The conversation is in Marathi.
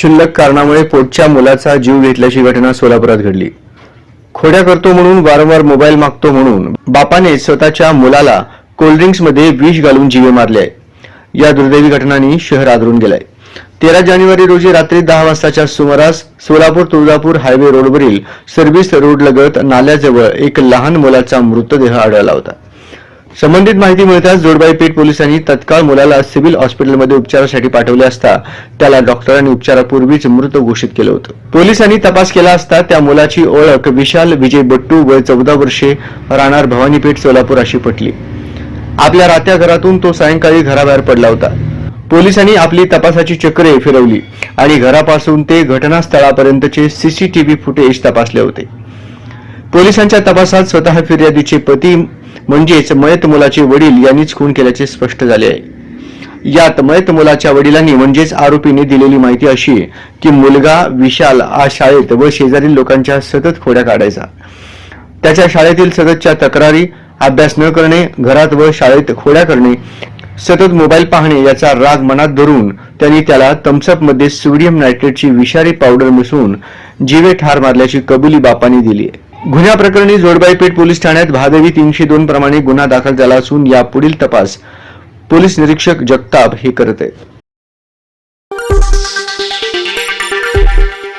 क्षुल्लक कारणामुळे पोटच्या मुलाचा जीव घेतल्याची घटना सोलापुरात घडली. खोड्या करतो म्हणून वारंवार मोबाईल मागतो म्हणून बापाने स्वतःच्या मुलाला कोल्ड्रिंक्समध्ये विष घालून जीवे मारले. आहे या दुर्दैवी घटनांनी शहर आदरून गेलंय. तेरा जानेवारी रोजी रात्री दहा वाजताच्या सुमारास सोलापूर तुळजापूर हायवे रोडवरील सर्व्हिस रोड लगत नाल्याजवळ एक लहान मुलाचा मृतदेह आढळला होता. संबंधित माहिती मिळताच जोडबाई पेठ पोलिसांनी तत्काळ मुलाला सिव्हिल हॉस्पिटलमध्ये उपचारासाठी पाठवले असता त्याला डॉक्टरांनी उपचारापूर्वीच मृत घोषित केलं होतं. पोलिसांनी तपास केला असता त्या मुलाची ओळख विशाल विजय बट्टू वय चौदा वर्षे राहणार भवानीपेठ सोलापूर अशी पटली. आपल्या राहत्या घरातून तो सायंकाळी घराबाहेर पडला होता. पोलिसांनी आपली तपासाची चक्रे फिरवली आणि घरापासून ते घटनास्थळापर्यंतचे सीसीटीव्ही फुटेज तपासले होते. पोलिसांच्या तपासात स्वतः फिर्यादीचे पती म्हणजेच मयत मुलाचे वडील यांनीच खून केल्याचे स्पष्ट झाले आहे. यात मयत मुलाच्या वडिलांनी म्हणजेच आरोपीने दिलेली माहिती अशी की मुलगा विशाल हा शाळेत व शेजारील लोकांच्या सतत खोड्या काढायचा. त्याच्या शाळेतील सततच्या तक्रारी अभ्यास न करणे घरात व शाळेत खोड्या करणे सतत मोबाईल पाहणे याचा राग मनात धरून त्यांनी त्याला थम्सअपमध्ये सोडियम नायट्रेटची विषारी पावडर मिसळून जीवे ठार मारल्याची कबुली बापाने दिली आहे. गुन्ह्या प्रकरणी जोडबाईपेठ पोलीस ठाण्यात भादवी तीनशे दोन प्रमाणे गुन्हा दाखल झाला असून या पुढील तपास पोलीस निरीक्षक जगताप हे करत आहेत.